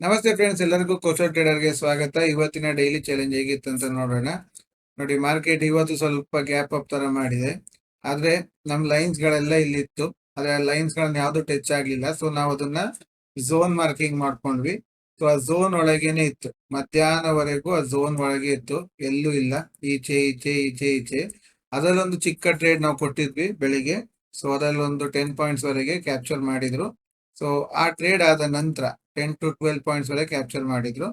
ನಮಸ್ತೆ ಫ್ರೆಂಡ್ಸ್ ಎಲ್ಲರಿಗೂ ಕೋಚರ್ ಟ್ರೇಡರ್ಗೆ ಸ್ವಾಗತ. ಇವತ್ತಿನ ಡೈಲಿ ಚಾಲೆಂಜ್ ಹೇಗಿತ್ತು ಅಂತ ನೋಡೋಣ. ನೋಡಿ ಮಾರ್ಕೆಟ್ ಇವತ್ತು ಸ್ವಲ್ಪ ಗ್ಯಾಪ್ ಅಪ್ ತರ ಮಾಡಿದೆ. ಆದ್ರೆ ನಮ್ ಲೈನ್ಸ್ ಗಳೆಲ್ಲ ಇಲ್ಲಿತ್ತು. ಆದ್ರೆ ಆ ಲೈನ್ಸ್ ಗಳನ್ನ ಯಾವ್ದು ಟಚ್ ಆಗ್ಲಿಲ್ಲ. ಸೊ ನಾವು ಅದನ್ನ ಝೋನ್ ಮಾರ್ಕಿಂಗ್ ಮಾಡ್ಕೊಂಡ್ವಿ. ಸೊ ಆ ಝೋನ್ ಒಳಗೇನೆ ಇತ್ತು. ಮಧ್ಯಾಹ್ನವರೆಗೂ ಆ ಝೋನ್ ಒಳಗೆ ಇತ್ತು. ಎಲ್ಲೂ ಇಲ್ಲ. ಈಚೆ ಈಚೆ ಈಚೆ ಈಚೆ. ಅದರಲ್ಲೊಂದು ಚಿಕ್ಕ ಟ್ರೇಡ್ ನಾವು ಕೊಟ್ಟಿದ್ವಿ ಬೆಳಿಗ್ಗೆ. ಸೊ ಅದರಲ್ಲಿ ಒಂದು ಟೆನ್ ಪಾಯಿಂಟ್ಸ್ ವರೆಗೆ ಕ್ಯಾಪ್ಚರ್ ಮಾಡಿದ್ರು. ಸೊ ಆ ಟ್ರೇಡ್ ಆದ ನಂತರ ಟೆನ್ ಟು ಟ್ವೆಲ್ ಪಾಯಿಂಟ್ಸ್ ಒಳಗೆ ಕ್ಯಾಪ್ಚರ್ ಮಾಡಿದ್ರು.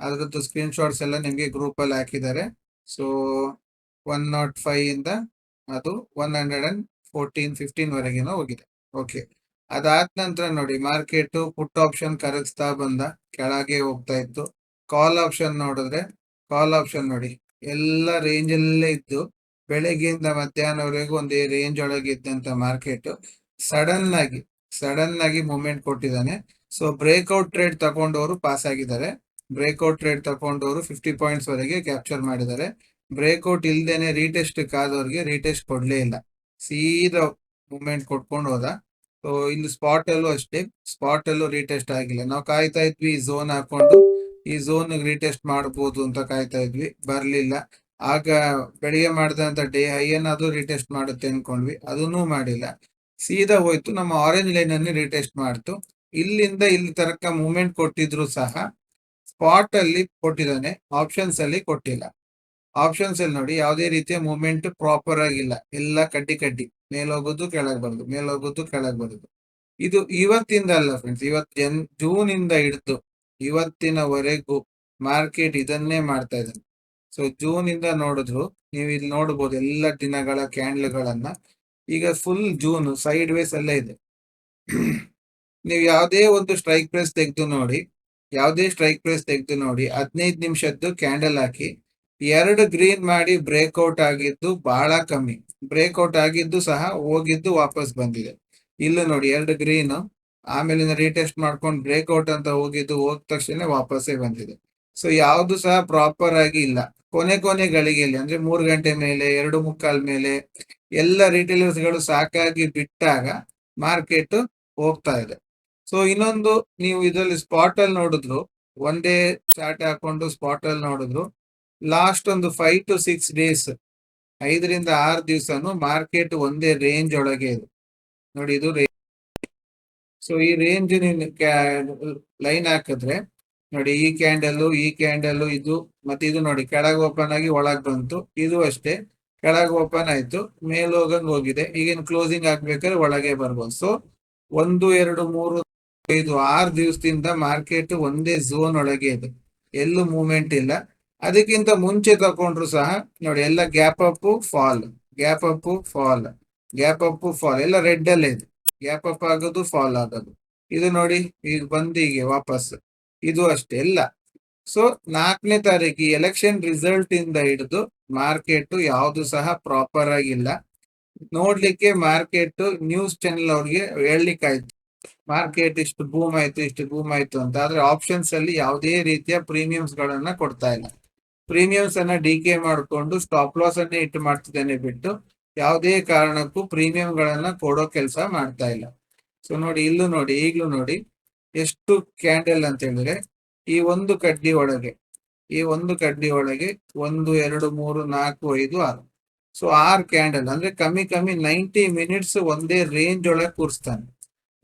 ಅದರದ್ದು ಸ್ಕ್ರೀನ್ ಶಾಟ್ಸ್ ಎಲ್ಲ ನಿಮಗೆ ಗ್ರೂಪ್ ಅಲ್ಲಿ ಹಾಕಿದ್ದಾರೆ. ಸೊ ಒನ್ ನಾಟ್ ಫೈವ್ ಇಂದ ಅದು one hundred and fourteen fifteen ವರೆಗಿನ ಹೋಗಿದೆ. ಓಕೆ ಅದಾದ ನಂತರ ನೋಡಿ ಮಾರ್ಕೆಟ್ ಪುಟ್ ಆಪ್ಷನ್ ಕರಗಿಸ್ತಾ ಬಂದ, ಕೆಳಗೆ ಹೋಗ್ತಾ ಇತ್ತು. ಕಾಲ್ ಆಪ್ಷನ್ ನೋಡಿದ್ರೆ ಕಾಲ್ ಆಪ್ಷನ್ ನೋಡಿ, ಎಲ್ಲ ರೇಂಜ್ ಅಲ್ಲೇ ಇದ್ದು, ಬೆಳಗ್ಗೆಯಿಂದ ಮಧ್ಯಾಹ್ನವರೆಗೂ ಒಂದೇ ರೇಂಜ್ ಒಳಗೆ ಇದ್ದಂತ ಮಾರ್ಕೆಟ್ ಸಡನ್ ಆಗಿ ಸಡನ್ ಆಗಿ ಮೂವ್ಮೆಂಟ್ ಕೊಟ್ಟಿದ್ದಾನೆ. ಸೊ ಬ್ರೇಕ್ಔಟ್ ಟ್ರೇಡ್ ತಗೊಂಡವರು ಪಾಸ್ ಆಗಿದ್ದಾರೆ. ಬ್ರೇಕ್ಔಟ್ ಟ್ರೇಡ್ ತಗೊಂಡವರು ಫಿಫ್ಟಿ ಪಾಯಿಂಟ್ಸ್ ವರೆಗೆ ಕ್ಯಾಪ್ಚರ್ ಮಾಡಿದ್ದಾರೆ. ಬ್ರೇಕ್ಔಟ್ ಇಲ್ದೇನೆ ರೀಟೆಸ್ಟ್ ಕಾದವರಿಗೆ ರೀಟೆಸ್ಟ್ ಕೊಡ್ಲೇ ಇಲ್ಲ. ಸೀದಾ ಮೂವ್ಮೆಂಟ್ ಕೊಟ್ಕೊಂಡು ಹೋದ. ಸೊ ಇಲ್ಲಿ ಸ್ಪಾಟ್ ಅಲ್ಲೂ ಅಷ್ಟೇ. ಸ್ಪಾಟ್ ಅಲ್ಲೂ ರೀಟೆಸ್ಟ್ ಆಗಿಲ್ಲ. ನಾವು ಕಾಯ್ತಾ ಇದ್ವಿ, ಈ ಝೋನ್ ಹಾಕೊಂಡು. ಈ ಝೋನ್ ರೀಟೆಸ್ಟ್ ಮಾಡಬಹುದು ಅಂತ ಕಾಯ್ತಾ ಇದ್ವಿ. ಬರ್ಲಿಲ್ಲ. ಆಗ ಬೆಳಿಗ್ಗೆ ಮಾಡಿದಂತ ಡೇ ಹೈ ಅದು ರೀಟೆಸ್ಟ್ ಮಾಡುತ್ತೆ ಅನ್ಕೊಂಡ್ವಿ. ಅದನ್ನೂ ಮಾಡಿಲ್ಲ. ಸೀದಾ ಹೋಯ್ತು. ನಮ್ಮ ಆರೆಂಜ್ ಲೈನ್ ಅನ್ನು ರೀಟೆಸ್ಟ್ ಮಾಡ್ತು. ಇಲ್ಲಿಂದ ಇಲ್ಲಿ ತನಕ ಮೂವ್ಮೆಂಟ್ ಕೊಟ್ಟಿದ್ರು ಸಹ ಸ್ಪಾಟ್ ಅಲ್ಲಿ ಕೊಟ್ಟಿದ್ದಾನೆ ಆಪ್ಷನ್ಸ್ ಅಲ್ಲಿ ಕೊಟ್ಟಿಲ್ಲ. ಆಪ್ಷನ್ಸ್ ಅಲ್ಲಿ ನೋಡಿ, ಯಾವುದೇ ರೀತಿಯ ಮೂವ್ಮೆಂಟ್ ಪ್ರಾಪರ್ ಆಗಿಲ್ಲ. ಎಲ್ಲ ಕಡ್ಡಿ ಕಡ್ಡಿ ಮೇಲೋಗೋದು ಕೆಳಗೆ ಬರೋದು ಮೇಲೋಗೋದು ಕೆಳಗೆ ಬರೋದು. ಇದು ಇವತ್ತಿಂದ ಅಲ್ಲ ಫ್ರೆಂಡ್ಸ್ ಇವತ್ ಜನ್ ಜೂನ್ ಇಂದ ಹಿಡಿದು ಇವತ್ತಿನವರೆಗೂ ಮಾರ್ಕೆಟ್ ಇದನ್ನೇ ಮಾಡ್ತಾ ಇದ್ದಾನೆ. ಸೊ ಜೂನ್ ಇಂದ ನೋಡಿದ್ರು, ನೀವು ಇಲ್ಲಿ ನೋಡಬಹುದು ಎಲ್ಲ ದಿನಗಳ ಕ್ಯಾಂಡ್ಲ್ಗಳನ್ನ ಈಗ ಫುಲ್ ಜೂನ್ ಸೈಡ್ ವೇಸ್ ಅಲ್ಲೇ ಇದೆ. ನೀವು ಯಾವುದೇ ಒಂದು ಸ್ಟ್ರೈಕ್ ಪ್ರೈಸ್ ತೆಗೆದು ನೋಡಿ, ಯಾವುದೇ ಸ್ಟ್ರೈಕ್ ಪ್ರೈಸ್ ತೆಗೆದು ನೋಡಿ, ಹದಿನೈದು ನಿಮಿಷದ್ದು ಕ್ಯಾಂಡಲ್ ಹಾಕಿ, ಎರಡು ಗ್ರೀನ್ ಮಾಡಿ ಬ್ರೇಕ್ಔಟ್ ಆಗಿದ್ದು ಬಹಳ ಕಮ್ಮಿ. ಬ್ರೇಕ್ಔಟ್ ಆಗಿದ್ದು ಸಹ ಹೋಗಿದ್ದು ವಾಪಸ್ ಬಂದಿದೆ. ಇಲ್ಲ ನೋಡಿ ಎರಡು ಗ್ರೀನ್ ಆಮೇಲೆ ರೀಟೆಸ್ಟ್ ಮಾಡ್ಕೊಂಡು ಬ್ರೇಕ್ಔಟ್ ಅಂತ ಹೋಗಿದ್ದು ಹೋದ ತಕ್ಷಣ ವಾಪಸ್ಸೇ ಬಂದಿದೆ. ಸೊ ಯಾವುದು ಸಹ ಪ್ರಾಪರ್ ಆಗಿ ಇಲ್ಲ. ಕೊನೆ ಕೊನೆ ಗಳಿಗೆಯಲ್ಲಿ, ಅಂದ್ರೆ ಮೂರು ಗಂಟೆ ಮೇಲೆ, ಎರಡು ಮುಕ್ಕಾಲ್ ಮೇಲೆ, ಎಲ್ಲ ರಿಟೇಲರ್ಸ್ಗಳು ಸಾಕಾಗಿ ಬಿಟ್ಟಾಗ ಮಾರ್ಕೆಟ್ ಹೋಗ್ತಾ ಇದೆ. ಸೊ ಇನ್ನೊಂದು ನೀವು ಇದರಲ್ಲಿ ಸ್ಪಾಟ್ ಅಲ್ಲಿ ನೋಡಿದ್ರು ಒಂದೇ ಚಾಟ್ ಹಾಕೊಂಡು ಸ್ಪಾಟ್ ಅಲ್ಲಿ ನೋಡಿದ್ರು ಲಾಸ್ಟ್ ಒಂದು ಫೈವ್ ಟು ಸಿಕ್ಸ್ ಡೇಸ್ ಐದರಿಂದ ಆರು ದಿವಸನು ಮಾರ್ಕೆಟ್ ಒಂದೇ ರೇಂಜ್ ಒಳಗೆ ಇದೆ. ನೋಡಿ, ಇದು ಸೊ ಈ ರೇಂಜ್ ಲೈನ್ ಹಾಕಿದ್ರೆ, ನೋಡಿ, ಈ ಕ್ಯಾಂಡಲ್ ಈ ಕ್ಯಾಂಡಲ್ ಇದು, ಮತ್ತೆ ಇದು ನೋಡಿ, ಕೆಳಗೆ ಓಪನ್ ಆಗಿ ಒಳಗೆ ಬಂತು, ಇದು ಅಷ್ಟೇ, ಕೆಳಗೆ ಓಪನ್ ಆಯ್ತು, ಮೇಲೆ ಹೋಗಂಗ್ ಹೋಗಿದೆ, ಈಗಿನ ಕ್ಲೋಸಿಂಗ್ ಹಾಕ್ಬೇಕಾದ್ರೆ ಒಳಗೆ ಬರ್ಬೋದು. ಸೊ ಒಂದು, ಎರಡು, ಮೂರು ಐದು ಆರು ದಿವಸದಿಂದ ಮಾರ್ಕೆಟ್ ಒಂದೇ ಝೋನ್ ಒಳಗೆ ಇದೆ. ಎಲ್ಲೂ ಮೂವ್ಮೆಂಟ್ ಇಲ್ಲ. ಅದಕ್ಕಿಂತ ಮುಂಚೆ ತಕೊಂಡ್ರು ಸಹ, ನೋಡಿ ಎಲ್ಲ gap up fall gap up fall gap up fall ಎಲ್ಲ ರೆಡ್ ಅಲ್ಲೇ ಇದೆ. ಗ್ಯಾಪ್ ಅಪ್ ಆಗೋದು ಫಾಲ್ ಆಗೋದು. ಇದು ನೋಡಿ, ಈಗ ಬಂದಿಗೆ ವಾಪಸ್. ಇದು ಅಷ್ಟೇ, ಎಲ್ಲ. ಸೊ ನಾಲ್ಕನೇ ತಾರೀಕು ಎಲೆಕ್ಷನ್ ರಿಸಲ್ಟ್ ಇಂದ ಹಿಡಿದು ಮಾರ್ಕೆಟ್ ಯಾವುದು ಸಹ ಪ್ರಾಪರ್ ಆಗಿಲ್ಲ. ನೋಡ್ಲಿಕ್ಕೆ ಮಾರ್ಕೆಟ್ ನ್ಯೂಸ್ ಚಾನೆಲ್ ಅವ್ರಿಗೆ ಹೇಳಲಿಕ್ಕಾಯ್ತು. ಮಾರ್ಕೆಟ್ ಇಷ್ಟು ಬೂಮ್ ಆಯ್ತು, ಇಷ್ಟು ಬೂಮ್ ಆಯ್ತು ಅಂತ. ಆದ್ರೆ ಆಪ್ಷನ್ಸ್ ಅಲ್ಲಿ ಯಾವುದೇ ರೀತಿಯ ಪ್ರೀಮಿಯಮ್ಸ್ ಗಳನ್ನ ಕೊಡ್ತಾ ಇಲ್ಲ. ಪ್ರೀಮಿಯಮ್ಸ್ ಅನ್ನ ಡಿ ಕೆ ಮಾಡಿಕೊಂಡು ಸ್ಟಾಪ್ ಲಾಸ್ ಅನ್ನೇ ಇಟ್ಟು ಮಾಡ್ತಿದ್ದೇನೆ ಬಿಟ್ಟು ಯಾವುದೇ ಕಾರಣಕ್ಕೂ ಪ್ರೀಮಿಯಂ ಗಳನ್ನ ಕೊಡೋ ಕೆಲಸ ಮಾಡ್ತಾ ಇಲ್ಲ. ಸೊ ನೋಡಿ, ಇಲ್ಲೂ ನೋಡಿ, ಈಗಲೂ ನೋಡಿ, ಎಷ್ಟು ಕ್ಯಾಂಡಲ್ ಅಂತ ಹೇಳಿದ್ರೆ ಈ ಒಂದು ಕಡ್ಡಿ ಒಳಗೆ, ಈ ಒಂದು ಕಡ್ಡಿ ಒಳಗೆ ಒಂದು, ಎರಡು, ಮೂರು, ನಾಲ್ಕು, ಐದು, ಆರು. ಸೊ ಆರು ಕ್ಯಾಂಡಲ್ ಅಂದ್ರೆ ಕಮ್ಮಿ ಕಮ್ಮಿ ನೈಂಟಿ ಮಿನಿಟ್ಸ್ ಒಂದೇ ರೇಂಜ್ ಒಳಗೆ ಕೂರಿಸ್ತಾನೆ.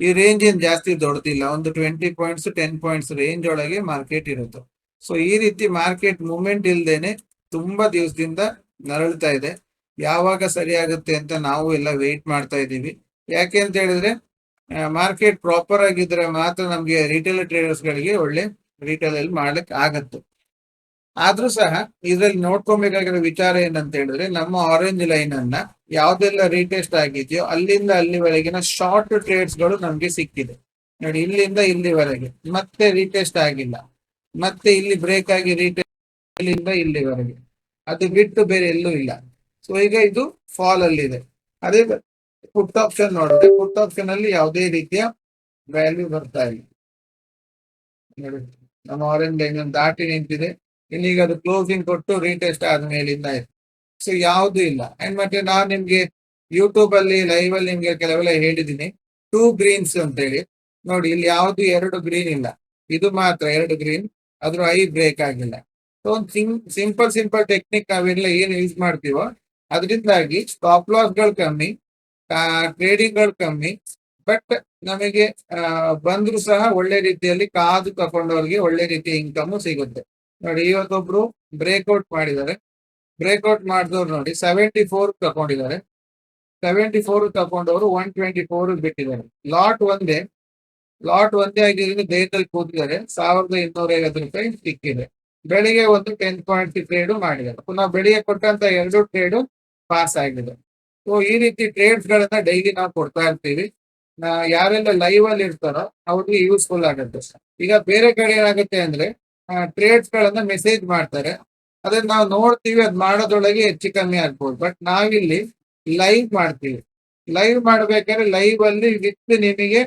ಈ ರೇಂಜ್ ಏನ್ ಜಾಸ್ತಿ ದೊಡ್ಡದಿಲ್ಲ ಒಂದು twenty points ten points range ಒಳಗೆ ಮಾರ್ಕೆಟ್ ಇರುತ್ತೆ. ಸೊ ಈ ರೀತಿ ಮಾರ್ಕೆಟ್ ಮೂವ್ಮೆಂಟ್ ಇಲ್ದೇನೆ ತುಂಬಾ ದಿವಸದಿಂದ ನರಳ್ತಾ ಇದೆ. ಯಾವಾಗ ಸರಿ ಆಗುತ್ತೆ ಅಂತ ನಾವು ಎಲ್ಲ ವೆಯ್ಟ್ ಮಾಡ್ತಾ ಇದ್ದೀವಿ. ಯಾಕೆ ಅಂತ ಹೇಳಿದ್ರೆ ಮಾರ್ಕೆಟ್ ಪ್ರಾಪರ್ ಆಗಿದ್ರೆ ಮಾತ್ರ ನಮ್ಗೆ ರಿಟೇಲ್ ಟ್ರೇಡರ್ಸ್ ಗಳಿಗೆ ಒಳ್ಳೆ ರಿಟೇಲ್ ಅಲ್ಲಿ ಮಾಡ್ಲಿಕ್ಕೆ ಆಗತ್ತೆ. ಆದ್ರೂ ಸಹ ಇದ್ರಲ್ಲಿ ನೋಡ್ಕೊಬೇಕಾಗಿರೋ ವಿಚಾರ ಏನಂತ ಹೇಳಿದ್ರೆ ನಮ್ಮ ಆರೆಂಜ್ ಲೈನ್ ಅನ್ನ ಯಾವ್ದೆಲ್ಲ ರೀಟೆಸ್ಟ್ ಆಗಿದೆಯೋ ಅಲ್ಲಿಂದ ಅಲ್ಲಿವರೆಗಿನ ಶಾರ್ಟ್ ಟ್ರೇಡ್ಸ್ಗಳು ನಮ್ಗೆ ಸಿಕ್ಕಿದೆ. ನೋಡಿ, ಇಲ್ಲಿಂದ ಇಲ್ಲಿವರೆಗೆ. ಮತ್ತೆ ರೀಟೆಸ್ಟ್ ಆಗಿಲ್ಲ. ಮತ್ತೆ ಇಲ್ಲಿ ಬ್ರೇಕ್ ಆಗಿ ರೀಟೆಸ್ಟ್ ಇಲ್ಲಿಂದ ಇಲ್ಲಿವರೆಗೆ. ಅದು ಬಿಟ್ಟು ಬೇರೆ ಎಲ್ಲೂ ಇಲ್ಲ. ಸೊ ಈಗ ಇದು ಫಾಲ್ ಅಲ್ಲಿ ಇದೆ ಅದೇ ಪುಟ್ ಆಪ್ಷನ್ ನೋಡಿದ್ರೆ ಪುಟ್ ಆಪ್ಷನ್ ಅಲ್ಲಿ ಯಾವುದೇ ರೀತಿಯ ವ್ಯಾಲ್ಯೂ ಬರ್ತಾ ಇಲ್ಲ. ನೋಡಿ, ನಮ್ಮ ಆರೆಂಜ್ ಲೈನ್ ದಾಟಿ ನಿಂತಿದೆ. ಇಲ್ಲಿಗ ಅದು ಕ್ಲೋಸಿಂಗ್ ಕೊಟ್ಟು ರೀಟೆಸ್ಟ್ ಆದ್ಮೇಲಿಂದ ಆಯ್ತು. ಸೊ ಯಾವುದು ಇಲ್ಲ. ಅಂಡ್ ಮತ್ತೆ ನಾನು ನಿಮ್ಗೆ ಯೂಟ್ಯೂಬ್ ಅಲ್ಲಿ ಲೈವ್ ಅಲ್ಲಿ ನಿಮ್ಗೆ ಕೆಲವೆಲ್ಲ ಹೇಳಿದ್ದೀನಿ. ಟೂ ಗ್ರೀನ್ಸ್ ಅಂತ ಹೇಳಿ ನೋಡಿ, ಇಲ್ಲಿ ಯಾವುದು ಎರಡು ಗ್ರೀನ್ ಇಲ್ಲ. ಇದು ಮಾತ್ರ ಎರಡು ಗ್ರೀನ್ ಅದ್ರ ಐ ಬ್ರೇಕ್ ಆಗಿಲ್ಲ. ಸೊ ಒಂದು ಸಿಂಪಲ್ ಸಿಂಪಲ್ ಟೆಕ್ನಿಕ್ ನಾವೆಲ್ಲ ಏನು ಯೂಸ್ ಮಾಡ್ತೀವೋ, ಅದರಿಂದಾಗಿ ಸ್ಟಾಪ್ ಲಾಸ್ಗಳು ಕಮ್ಮಿ ಟ್ರೇಡಿಂಗ್ಗಳು ಕಮ್ಮಿ ಬಟ್ ನಮಗೆ ಬಂದ್ರು ಸಹ ಒಳ್ಳೆ ರೀತಿಯಲ್ಲಿ ಕಾದು ತಕೊಂಡವ್ರಿಗೆ ಒಳ್ಳೆ ರೀತಿಯ ಇನ್ಕಮ್ ಸಿಗುತ್ತೆ. ನೋಡಿ, ಇವತ್ತೊಬ್ರು ಬ್ರೇಕ್ಔಟ್ ಮಾಡಿದ್ದಾರೆ. ಬ್ರೇಕ್ಔಟ್ ಮಾಡಿದವ್ರು ನೋಡಿ ಸೆವೆಂಟಿ ಫೋರ್ ತಗೊಂಡಿದ್ದಾರೆ ಸೆವೆಂಟಿ ಫೋರ್ ತಗೊಂಡವರು ಒನ್ ಟ್ವೆಂಟಿ ಫೋರ್ ಬಿಟ್ಟಿದ್ದಾರೆ. ಲಾಟ್ ಒಂದೇ. ಲಾಟ್ ಒಂದೇ ಆಗಿರೋದ್ರಿಂದ ದೇಹದಲ್ಲಿ ಕೂತಿದ್ದಾರೆ. ಸಾವಿರದ ಇನ್ನೂರ ಐವತ್ತು ರೂಪಾಯಿ ಸಿಕ್ಕಿದೆ. ಬೆಳಿಗ್ಗೆ ಒಂದು ಟೆನ್ ಪಾಯಿಂಟ್ ಟ್ರೇಡು ಮಾಡಿದ್ದಾರೆ. ಪುನಃ ಬೆಳಿಗ್ಗೆ ಕೊಟ್ಟಂತ ಎರಡು ಟ್ರೇಡು ಪಾಸ್ ಆಗಿದೆ. ಸೊ ಈ ರೀತಿ ಟ್ರೇಡ್ಸ್ ಗಳನ್ನ ಡೈಲಿ ನಾವು ಕೊಡ್ತಾ ಇರ್ತೀವಿ. ಯಾರೆಲ್ಲ ಲೈವ್ ಅಲ್ಲಿ ಇರ್ತಾರೋ, ಅವ್ರಿಗೆ ಯೂಸ್ಫುಲ್ ಆಗುತ್ತೆ. ಈಗ ಬೇರೆ ಕಡೆ ಏನಾಗುತ್ತೆ ಅಂದ್ರೆ ಟ್ರೇಡ್ಸ್ ಗಳನ್ನ ಮೆಸೇಜ್ ಮಾಡ್ತಾರೆ. ಅದನ್ನ ನಾವು ನೋಡ್ತೀವಿ, ಅದ್ ಮಾಡೋದ್ರೊಳಗೆ ಹೆಚ್ಚು ಕಮ್ಮಿ ಆಗ್ಬೋದು. ಬಟ್ ನಾವಿಲ್ಲಿ ಲೈವ್ ಮಾಡ್ತೀವಿ. ಲೈವ್ ಮಾಡ್ಬೇಕಾದ್ರೆ ಲೈವ್ ಅಲ್ಲಿ ವಿತ್ ನಿಮಗೆ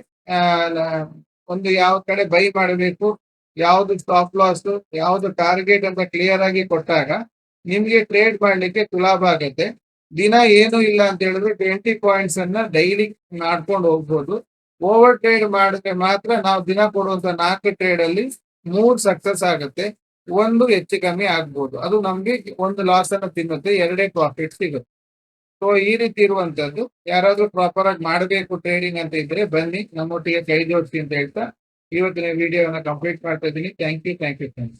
ಒಂದು ಯಾವ ಕಡೆ ಬೈ ಮಾಡಬೇಕು, ಯಾವ್ದು ಸ್ಟಾಪ್ ಲಾಸ್ ಯಾವ್ದು ಟಾರ್ಗೆಟ್ ಅಂತ ಕ್ಲಿಯರ್ ಆಗಿ ಕೊಟ್ಟಾಗ ನಿಮ್ಗೆ ಟ್ರೇಡ್ ಮಾಡ್ಲಿಕ್ಕೆ ಸುಲಭ ಆಗತ್ತೆ. ದಿನ ಏನು ಇಲ್ಲ ಅಂತ ಹೇಳಿದ್ರೆ ಟ್ವೆಂಟಿ ಪಾಯಿಂಟ್ಸ್ ಅನ್ನ ಡೈಲಿ ಮಾಡ್ಕೊಂಡು ಹೋಗ್ಬೋದು. ಓವರ್ ಟ್ರೇಡ್ ಮಾಡಿದ್ರೆ ಮಾತ್ರ ನಾವು ದಿನ ಕೊಡುವಂತ ನಾಲ್ಕು ಟ್ರೇಡ್ ಅಲ್ಲಿ ಮೂರ್ ಸಕ್ಸಸ್ ಆಗುತ್ತೆ, ಒಂದು ಹೆಚ್ಚು ಕಮ್ಮಿ ಆಗ್ಬೋದು. ಅದು ನಮ್ಗೆ ಒಂದು ಲಾಸ್ ಅನ್ನು ತಿನ್ನುತ್ತೆ, ಎರಡೇ ಪ್ರಾಫಿಟ್ ಸಿಗುತ್ತೆ. ಸೊ ಈ ರೀತಿ ಇರುವಂತದ್ದು, ಯಾರಾದ್ರೂ ಪ್ರಾಪರ್ ಆಗಿ ಮಾಡಬೇಕು ಟ್ರೇಡಿಂಗ್ ಅಂತ ಇದ್ರೆ ಬನ್ನಿ, ನಮ್ಮೊಟ್ಟಿಗೆ ಕೈ ಜೋಡಿಸಿ ಅಂತ ಹೇಳ್ತಾ, ಇವತ್ತಿನ ವಿಡಿಯೋನ ಕಂಪ್ಲೀಟ್ ಮಾಡ್ತಾ ಇದ್ದೀನಿ. Thank you thank you you